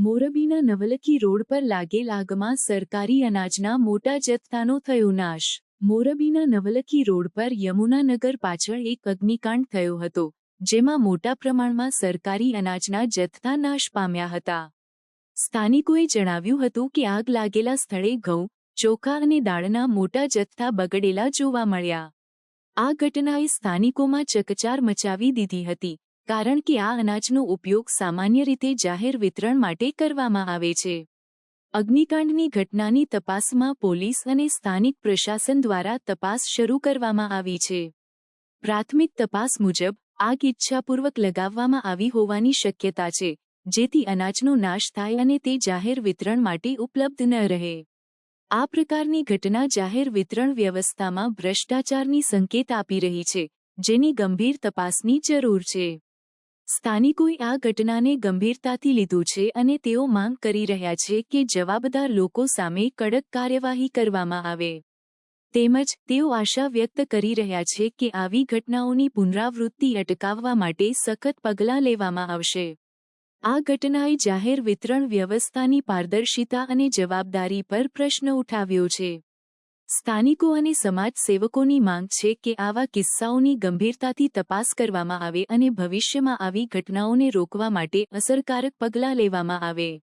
મોરબીના નવલખી રોડ પર લાગેલ આગમાં સરકારી અનાજના મોટા જથ્થાનો થયો નાશ. મોરબીના નવલખી રોડ પર યમુનાનગર પાછળ એક અગ્નિકાંડ થયો હતો, જેમાં મોટા પ્રમાણમાં સરકારી અનાજના જથ્થા નાશ પામ્યા હતા. સ્થાનિકોએ જણાવ્યું હતું કે આગ લાગેલા સ્થળે ઘઉં, ચોખા અને દાળના મોટા જથ્થા બગડેલા જોવા મળ્યા. આ ઘટનાએ સ્થાનિકોમાં ચકચાર મચાવી દીધી હતી. કારણ કે આ અનાજનો ઉપયોગ સામાન્ય રીતે જાહેર વિતરણ માટે કરવામાં આવે છે. અગ્નિકાંડની ઘટનાની તપાસમાં પોલીસ અને સ્થાનિક પ્રશાસન દ્વારા તપાસ શરૂ કરવામાં આવી છે. પ્રાથમિક તપાસ મુજબ, આગ ઈચ્છાપૂર્વક લગાવવામાં આવી હોવાની શક્યતા છે, જેથી અનાજનો નાશ થાય અને તે જાહેર વિતરણ માટે ઉપલબ્ધ ન રહે. આ પ્રકારની ઘટના જાહેર વિતરણ વ્યવસ્થામાં ભ્રષ્ટાચારની સંકેત આપી રહી છે, જેની ગંભીર તપાસની જરૂર છે. સ્થાનિકોએ આ ઘટનાને ગંભીરતાથી લીધું છે અને તેઓ માંગ કરી રહ્યા છે કે જવાબદાર લોકો સામે કડક કાર્યવાહી કરવામાં આવે. તેમજ તેઓ આશા વ્યક્ત કરી રહ્યા છે કે આવી ઘટનાઓની પુનરાવૃત્તિ અટકાવવા માટે સખત પગલાં લેવામાં આવશે. આ ઘટનાએ જાહેર વિતરણ વ્યવસ્થાની પારદર્શિતા અને જવાબદારી પર પ્રશ્ન ઉઠાવ્યો છે. સ્થાનિકો અને સમાજ સેવકોની માંગ છે કે આવા કિસ્સાઓની ગંભીરતાથી તપાસ કરવામાં આવે અને ભવિષ્યમાં આવી ઘટનાઓને રોકવા માટે અસરકારક પગલાં લેવામાં આવે.